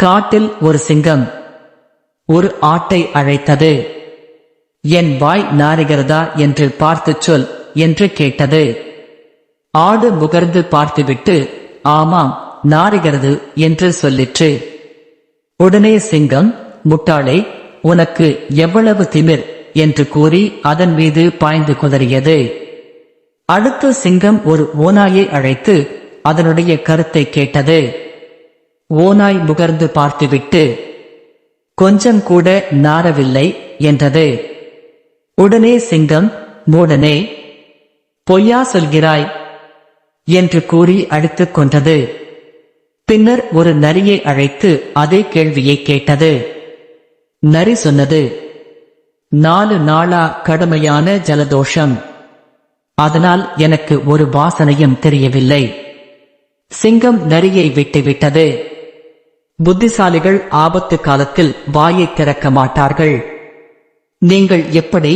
காட்டில் ஒரு சிங்கம் ஒரு ஆட்டை அழைத்தது. என் வாய் நாறுகிறதா என்று பார்த்துச் சொல் என்று கேட்டது. ஆடு முகர்ந்து பார்த்துவிட்டு ஆமாம் நாறுகிறது என்று சொல்லிற்று. உடனே சிங்கம் முட்டாளே உனக்கு எவ்வளவு திமிர் என்று கூறி அதன் மீது பாய்ந்து குதறியது. அடுத்து சிங்கம் ஒரு ஓநாயை அழைத்து அதனுடைய கருத்தை கேட்டது. ஓநாய் முகர்ந்து பார்த்துவிட்டு கொஞ்சம் கூட நாரவில்லை என்றது. உடனே சிங்கம் மூடனே பொய்யா சொல்கிறாய்? என்று கூறி அடித்துக் கொண்டது பின்னர் ஒரு நரியை அழைத்து அதே கேள்வியை கேட்டது. நரி சொன்னது நாலு நாளா கடுமையான ஜலதோஷம். அதனால் எனக்கு ஒரு வாசனையும் தெரியவில்லை. சிங்கம் நரியை விட்டுவிட்டது. புத்திசாலிகள் ஆபத்து காலத்தில் வாயை திறக்க மாட்டார்கள். நீங்கள் எப்படி